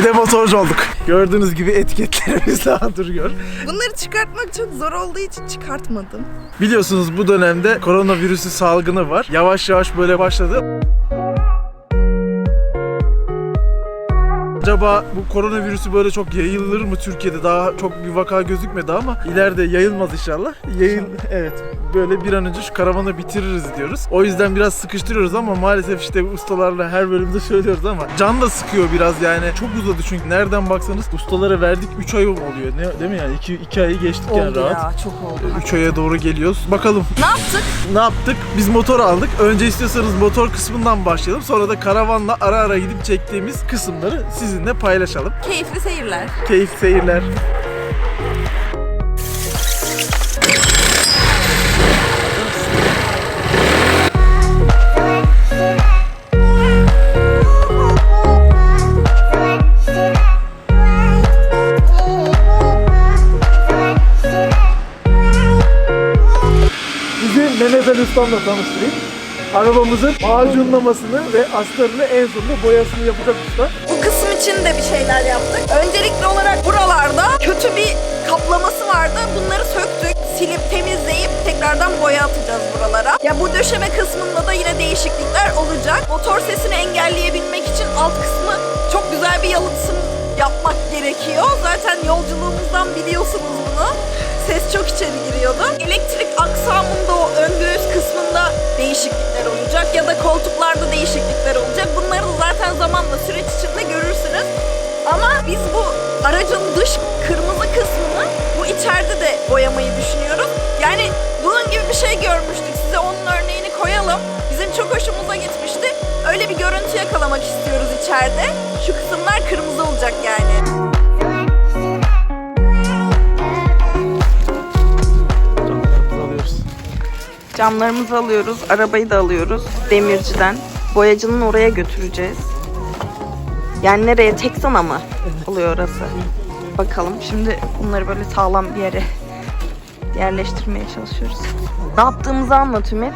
Bir de motorcu olduk. Gördüğünüz gibi etiketlerimiz daha duruyor. Bunları çıkartmak çok zor olduğu için çıkartmadım. Biliyorsunuz bu dönemde koronavirüsü salgını var. Yavaş yavaş böyle başladı. Acaba bu koronavirüsü böyle çok yayılır mı Türkiye'de? Daha çok bir vaka gözükmedi ama ileride yayılmaz inşallah. Yayıl evet böyle bir an önce şu karavanı bitiririz diyoruz. O yüzden biraz sıkıştırıyoruz ama maalesef işte ustalarla her bölümde söylüyoruz ama can da sıkıyor biraz yani. Çok uzadı çünkü nereden baksanız ustalara verdik 3 ay oluyor. Ne, değil mi yani? 2 2 ayı geçtik yani Oldu rahat. ya çok oldu. 3 aya doğru geliyoruz. Bakalım Ne yaptık? ne yaptık? Biz motor aldık. Önce istiyorsanız motor kısmından başlayalım. Sonra da karavanla ara ara gidip çektiğimiz kısımları sizinle paylaşalım. Keyifli seyirler. Keyif seyirler. Mehmet Ali Ustam'la tanıştırayım. Arabamızın macunlamasını ve astarını en sonunda boyasını yapacak usta. İçin de bir şeyler yaptık. Öncelikli olarak buralarda kötü bir kaplaması vardı. Bunları söktük, silip temizleyip tekrardan boya atacağız buralara. Ya bu döşeme kısmında da yine değişiklikler olacak. Motor sesini engelleyebilmek için alt kısmı çok güzel bir yalıtım yapmak gerekiyor. Zaten yolculuğumuzdan biliyorsunuz bunu. Ses çok içeri giriyordu. Elektrik aksamında o ön göğüs kısmında değişiklikler olacak ya da koltuklarda değişiklikler olacak. Bunları zaten zamanla süreç içinde görürsünüz. Ama biz bu aracın dış kırmızı kısmını bu içeride de boyamayı düşünüyoruz. Yani bunun gibi bir şey görmüştük. Size onun örneğini koyalım. Bizim çok hoşumuza gitmişti. Öyle bir görüntü yakalamak istiyoruz içeride. Şu kısımlar kırmızı olacak yani. Camlarımızı alıyoruz, arabayı da alıyoruz demirciden. Boyacının oraya götüreceğiz. Yani nereye? Teksana mı oluyor orası? Bakalım. Şimdi bunları böyle sağlam bir yere yerleştirmeye çalışıyoruz. Ne yaptığımızı anlat Ümit.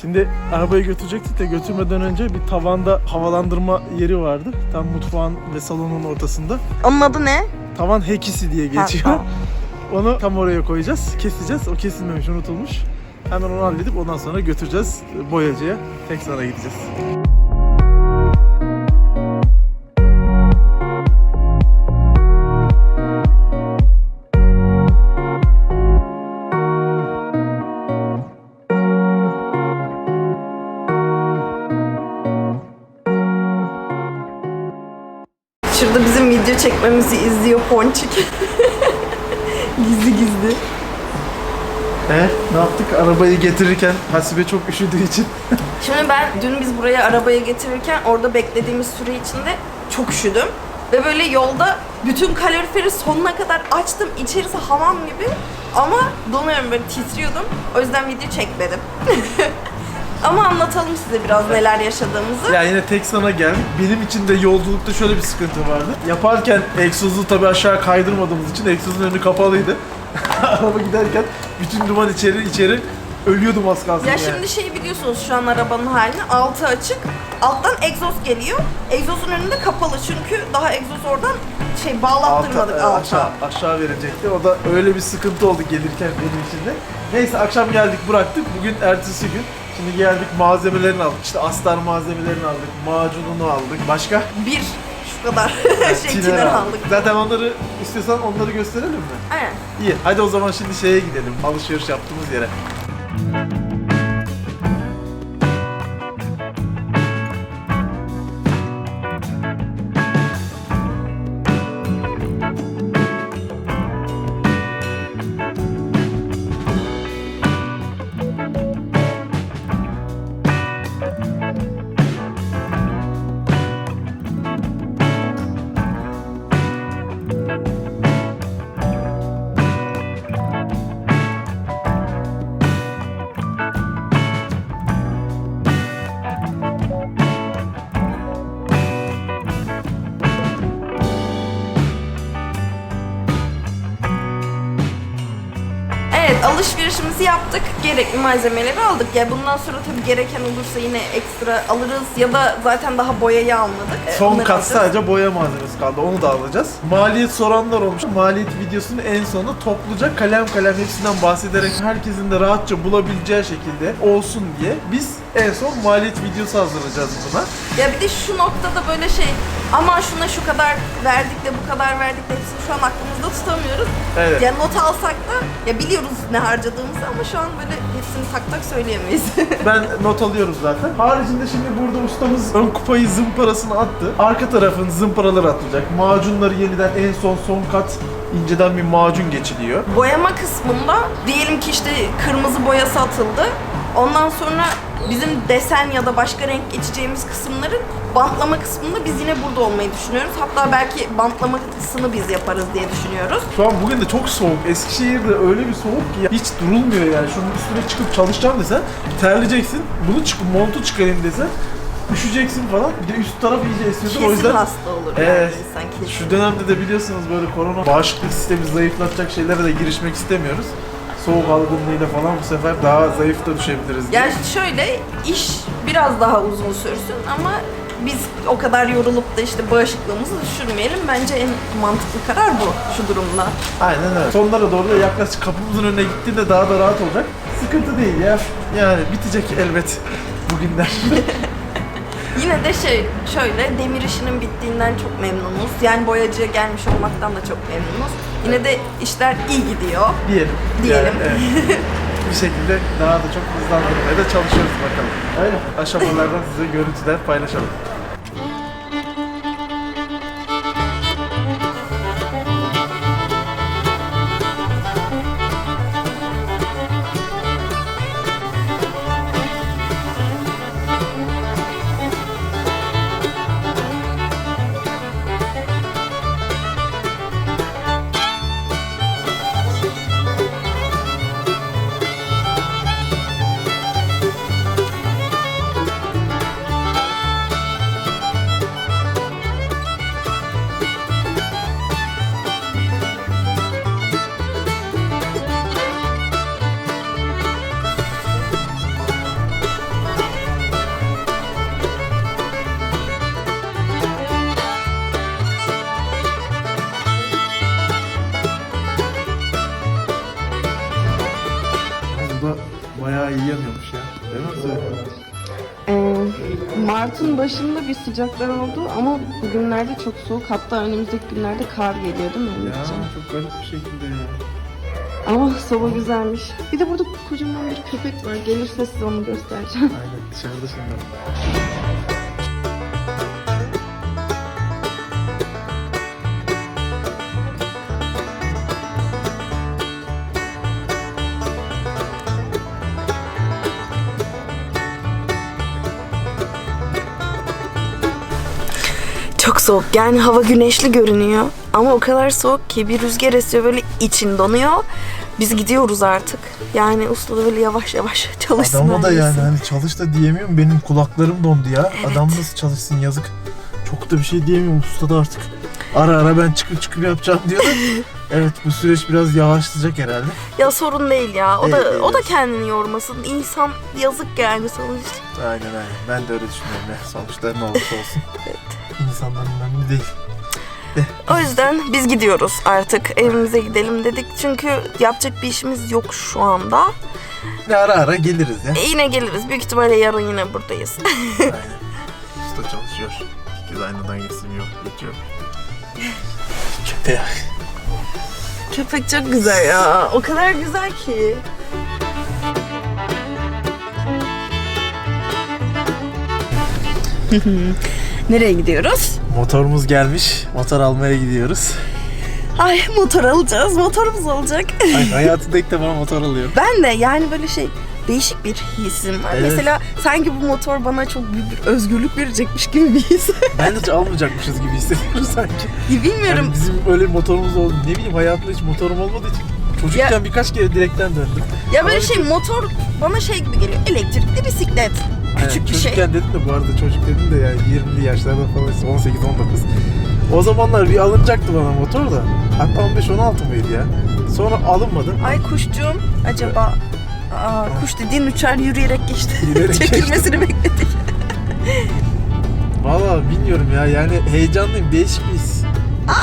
Şimdi arabayı götürecektik de götürmeden önce bir tavanda havalandırma yeri vardı. Tam mutfağın ve salonun ortasında. Onun adı ne? Tavan hekisi diye Ha, geçiyor. tamam. Onu tam oraya koyacağız. Keseceğiz. O kesilmemiş, unutulmuş. Hemen onu halledip ondan sonra götüreceğiz boyacıya. Tekstana gideceğiz. Video çekmemizi izliyor Ponçik. gizli gizli. E ne yaptık? Arabayı getirirken Hasibe çok üşüdüğü için Şimdi ben dün biz buraya arabayı getirirken orada beklediğimiz süre içinde çok üşüdüm. Ve böyle yolda bütün kaloriferi sonuna kadar açtım. İçerisi hamam gibi. Ama donuyorum böyle titriyordum. O yüzden video çekmedim. Ama anlatalım size biraz neler yaşadığımızı. Ya yine Teksan'a geldik. Benim için de yolculukta şöyle bir sıkıntı vardı. Yaparken egzozu tabii aşağı kaydırmadığımız için egzozun önü kapalıydı. Araba giderken bütün duman içeri içeri ölüyordum az kalsın Ya yani. şimdi şey biliyorsunuz şu an arabanın halini altı açık. Alttan egzoz geliyor. Egzozun önünde kapalı çünkü daha egzoz oradan şey bağlattırmadık Alta, e, alta. aşağı, aşağı verecekti. O da öyle bir sıkıntı oldu gelirken benim için de. Neyse akşam geldik bıraktık. Bugün ertesi gün. Şimdi geldik malzemelerini aldık. İşte astar malzemelerini aldık. Macununu aldık. Başka? Bir şu kadar şey Tiner tiner aldık. Zaten onları istiyorsan onları gösterelim mi? Aynen. İyi. Hadi o zaman şimdi şeye gidelim. Alışveriş yaptığımız yere. Yaptık. Gerekli malzemeleri aldık. Ya bundan sonra tabii gereken olursa yine ekstra alırız ya da zaten daha boyayı almadık. Ee, Son onları kat alacağız. sadece boya malzemesi kaldı. Onu da alacağız. Maliyet soranlar olmuş. Maliyet videosunun en sonunda topluca kalem kalem hepsinden bahsederek herkesin de rahatça bulabileceği şekilde olsun diye biz en son maliyet videosu hazırlayacağız buna. Ya bir de şu noktada böyle şey aman şuna şu kadar verdik de bu kadar verdik de hepsini şu an aklımızda tutamıyoruz. Evet. Ya not alsak da ya biliyoruz ne harcadığımızı ama şu an böyle hepsini tak tak söyleyemeyiz. Ben not alıyorum zaten. Haricinde şimdi burada ustamız ön kupayı zımparasını attı. Arka tarafın zımparaları atılacak. Macunları yeniden en son son kat inceden bir macun geçiliyor. Boyama kısmında diyelim ki işte kırmızı boyası atıldı. Ondan sonra bizim desen ya da başka renk geçeceğimiz kısımların bantlama kısmında biz yine burada olmayı düşünüyoruz. Hatta belki bantlamasını biz yaparız diye düşünüyoruz. Şu an bugün de çok soğuk. Eskişehir'de öyle bir soğuk ki hiç durulmuyor yani. Şunun üstüne çıkıp çalışacağım desen terleyeceksin. Bunu çıkıp montu çıkarayım desen üşüyeceksin falan. Bir de üst taraf iyice esiyordu. Kesin o yüzden hasta olur yani Evet. insan kesin. şu dönemde de biliyorsunuz böyle korona bağışıklık sistemi zayıflatacak şeylere de girişmek istemiyoruz. Soğuk algınlığıyla falan bu sefer daha zayıf da düşebiliriz diye. Yani şöyle iş biraz daha uzun sürsün ama biz o kadar yorulup da işte bağışıklığımızı düşürmeyelim. Bence en mantıklı karar bu şu durumda. Aynen öyle. Sonlara doğru da yaklaşık kapımızın önüne gittiğinde daha da rahat olacak. Sıkıntı değil ya. Yani bitecek elbet bugünler. Yine de şey şöyle demir işinin bittiğinden çok memnunuz. Yani boyacıya gelmiş olmaktan da çok memnunuz. Yine de işler iyi gidiyor. Diyelim. Diyelim. Yani, evet. bir şekilde daha da çok hızlandırmaya da çalışıyoruz bakalım. Öyle. Aşamalardan size görüntüler paylaşalım. Mart'ın başında bir sıcaklar oldu ama bugünlerde çok soğuk. Hatta önümüzdeki günlerde kar geliyor değil mi Ya Ümitciğim? çok garip bir şekilde ya. Ama soba güzelmiş. Bir de burada kocaman bir köpek var. Gelirse size onu göstereceğim. Aynen dışarıda şimdi. Soğuk. Yani hava güneşli görünüyor. Ama o kadar soğuk ki bir rüzgar esiyor böyle için donuyor. Biz gidiyoruz artık. Yani usta da böyle yavaş yavaş çalışsın. Adama da yani hani çalış da diyemiyorum. Benim kulaklarım dondu ya. Evet. Adam nasıl çalışsın yazık. Çok da bir şey diyemiyorum usta da artık. Ara ara ben çıkıp çıkıp yapacağım diyor da. evet bu süreç biraz yavaşlayacak herhalde. Ya sorun değil ya. O da Evet, o da evet. kendini yormasın. İnsan yazık yani sonuçta. Aynen aynen. Ben de öyle düşünüyorum ya. Sonuçta ne olursa olsun. İnsanlar önemli değil. O yüzden biz gidiyoruz artık. Evimize gidelim dedik. Çünkü yapacak bir işimiz yok şu anda. Ne ara ara geliriz ya. E, yine geliriz. Büyük ihtimalle yarın yine buradayız. Aynen. Usta çalışıyor. İkiz aynadan geçsin yok. Geçiyor. Kötü. Köpek çok güzel ya. O kadar güzel ki. Nereye gidiyoruz? Motorumuz gelmiş. Motor almaya gidiyoruz. Ay motor alacağız. Motorumuz olacak. Ay, hayatımda ilk defa motor alıyorum. ben de yani böyle şey değişik bir hissim var. Evet. Mesela sanki bu motor bana çok büyük bir özgürlük verecekmiş gibi bir his. Ben de hiç almayacakmışız gibi hissediyoruz sanki. Bilmiyorum. Yani bizim öyle bir motorumuz oldu. Ne bileyim hayatımda hiç motorum olmadığı için. Çocukken birkaç kere direkten döndüm. ya böyle şey motor bana şey gibi geliyor. Elektrikli bisiklet. Küçük bir şey. çocukken dedim de bu arada çocuk dedim de yani 20'li yaşlarda falan işte 18-19. O zamanlar bir alınacaktı bana motor da. Hatta 15-16 mıydı ya? Sonra alınmadı. Ay kuşcuğum acaba Aa, kuş dediğin uçar yürüyerek geçti. Yürüyerek Çekilmesini bekledik. Valla bilmiyorum ya yani heyecanlıyım değişik bir his.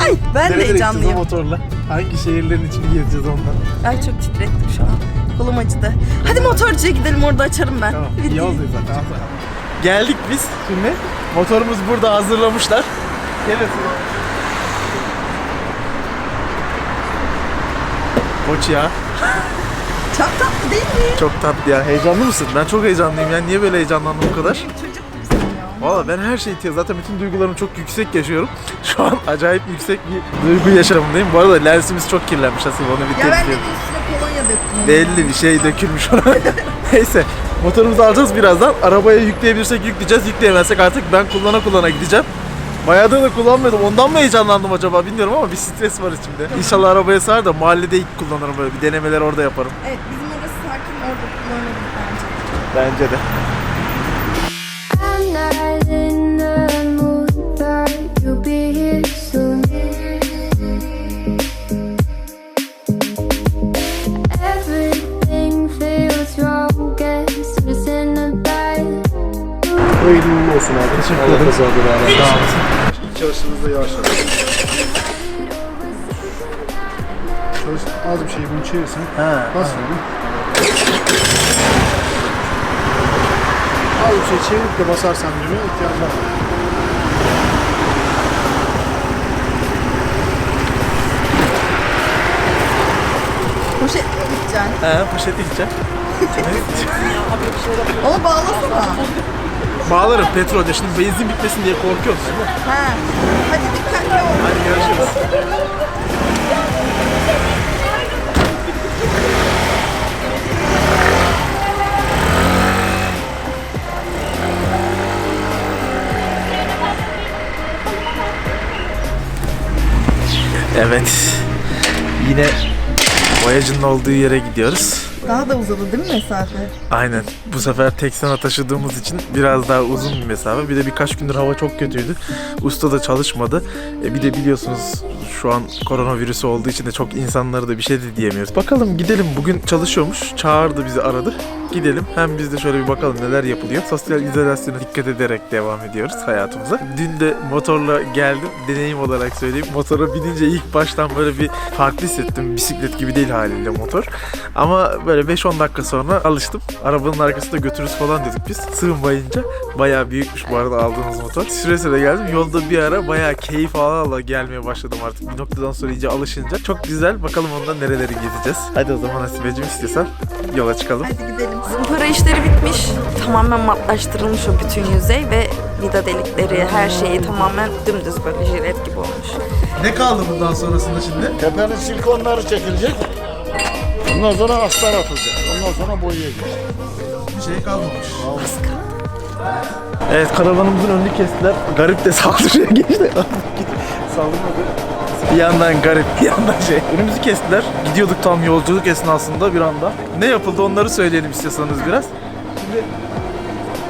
Ay ben de Nerelere gideceğiz o heyecanlıyım. motorla? Hangi şehirlerin içini gezeceğiz ondan? Ay çok titrettim şu an. Kolum acıdı. Hadi motorcuya gidelim orada açarım ben. Tamam iyi oldu zaten. Geldik biz şimdi. Motorumuz burada hazırlamışlar. Gelin. Koç ya. Çok tatlı değil mi? Çok tatlı ya. Heyecanlı mısın? Ben çok heyecanlıyım ya. Niye böyle heyecanlandım bu kadar? Çocuk? Valla ben her şeyi zaten bütün duygularımı çok yüksek yaşıyorum. Şu an acayip yüksek bir duygu yaşamındayım. Bu arada lensimiz çok kirlenmiş aslında onu bir Ya ben de tepki. bir üstüne. Belli bir şey dökülmüş ona. Neyse motorumuzu alacağız birazdan. Arabaya yükleyebilirsek yükleyeceğiz. Yükleyemezsek artık ben kullana kullana gideceğim. Bayağıdır da kullanmıyordum. Ondan mı heyecanlandım acaba bilmiyorum ama bir stres var içimde. İnşallah arabaya sığar da mahallede ilk kullanırım böyle bir denemeler orada yaparım. Evet bizim orası sakin orada kullanırız bence. Bence de. Hayırlı uğurlu olsun abi. Teşekkür Allah ederim. kazadır abi. Sağ olasın. İlk çalıştığınızda yavaşladı. Çalış, az bir şey bunu çevirsen. Ha, Bas onu. Az bir şey çevirip de basarsan düğmeye ihtiyacın var. Poşet gideceksin? He, poşete gideceğim. Onu bağlasana. Bağlarım petrolde. Şimdi benzin bitmesin diye mi? Ha. Hadi dikkatli ol. Hadi görüşürüz. Evet. Yine boyacının olduğu yere gidiyoruz. Daha da uzadı değil mi mesafe? Aynen. Bu sefer tek sana taşıdığımız için biraz daha uzun bir mesafe. Bir de birkaç gündür hava çok kötüydü. Usta da çalışmadı. E bir de biliyorsunuz şu an koronavirüsü olduğu için de çok insanlara da bir şey de diyemiyoruz. Bakalım gidelim. Bugün çalışıyormuş. Çağırdı bizi aradı. Gidelim. Hem biz de şöyle bir bakalım neler yapılıyor. Sosyal izolasyona dikkat ederek devam ediyoruz hayatımıza. Dün de motorla geldim. Deneyim olarak söyleyeyim. Motora binince ilk baştan böyle bir farklı hissettim. Bisiklet gibi değil haliyle motor. Ama böyle 5-10 dakika sonra alıştım. Arabanın arkasında götürürüz falan dedik biz. Sığmayınca bayağı büyükmüş bu arada aldığımız motor. Süre geldim. Yolda bir ara bayağı keyif ala ala gelmeye başladım artık. Bir noktadan sonra iyice alışınca. Çok güzel. Bakalım ondan nereleri gezeceğiz. Hadi o zaman Hasibeciğim istiyorsan yola çıkalım. Hadi gidelim. Zımpara işleri bitmiş. Tamamen matlaştırılmış o bütün yüzey ve vida delikleri, her şeyi tamamen dümdüz böyle jilet gibi olmuş. Ne kaldı bundan sonrasında şimdi? Tepenin silikonları çekilecek. Ondan sonra astar atılacak. Ondan sonra boyayacak. Bir şey kalmamış. Evet karavanımızın önünü kestiler. Garip de saldırıya geçti. Saldırmadı. Bir yandan garip, bir yandan şey. Önümüzü kestiler. Gidiyorduk tam yolculuk esnasında bir anda. Ne yapıldı onları söyleyelim istiyorsanız biraz. Şimdi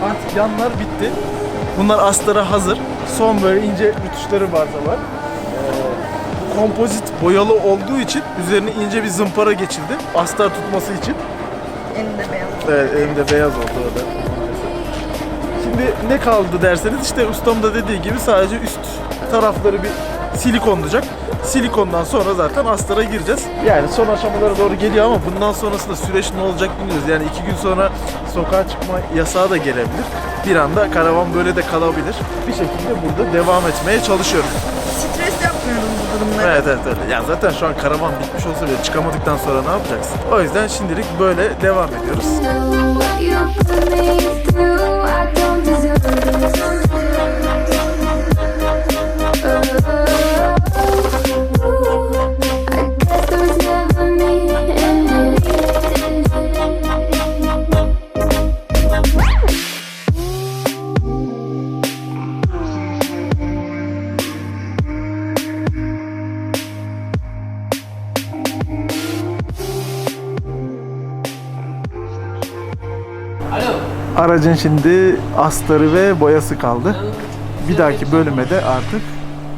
artık yanlar bitti. Bunlar astara hazır. Son böyle ince rütuşları var da var. Ee, kompozit boyalı olduğu için üzerine ince bir zımpara geçildi. Astar tutması için. Elinde beyaz. Evet elimde beyaz oldu orada. Şimdi ne kaldı derseniz işte ustam da dediği gibi sadece üst tarafları bir silikonlayacak. Silikondan sonra zaten astara gireceğiz. Yani son aşamalara doğru geliyor ama bundan sonrasında süreç ne olacak bilmiyoruz. Yani iki gün sonra sokağa çıkma yasağı da gelebilir. Bir anda karavan böyle de kalabilir. Bir şekilde burada devam etmeye çalışıyoruz. Stres yapmıyoruz bu durumları. Evet evet öyle. Yani zaten şu an karavan bitmiş olsa bile çıkamadıktan sonra ne yapacaksın? O yüzden şimdilik böyle devam ediyoruz. Aracın şimdi astarı ve boyası kaldı. Bir dahaki bölüme de artık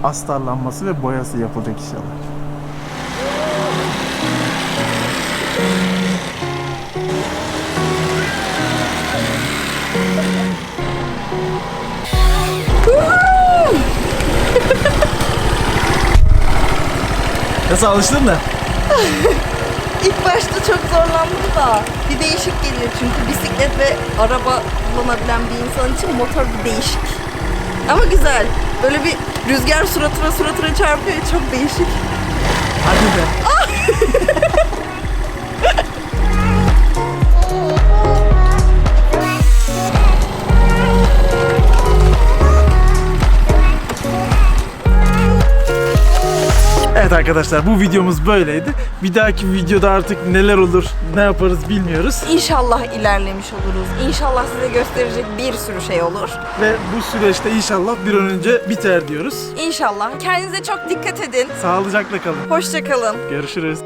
astarlanması ve boyası yapılacak inşallah. Nasıl alıştın mı? İlk başta çok zorlandım da bir değişik geliyor çünkü bisiklet ve araba kullanabilen bir insan için motor bir değişik. Ama güzel. Böyle bir rüzgar suratına suratına çarpıyor çok değişik. Hadi be. Evet arkadaşlar bu videomuz böyleydi. Bir dahaki videoda artık neler olur, ne yaparız bilmiyoruz. İnşallah ilerlemiş oluruz. İnşallah size gösterecek bir sürü şey olur. Ve bu süreçte inşallah bir an önce biter diyoruz. İnşallah. Kendinize çok dikkat edin. Sağlıcakla kalın. Hoşçakalın. Görüşürüz.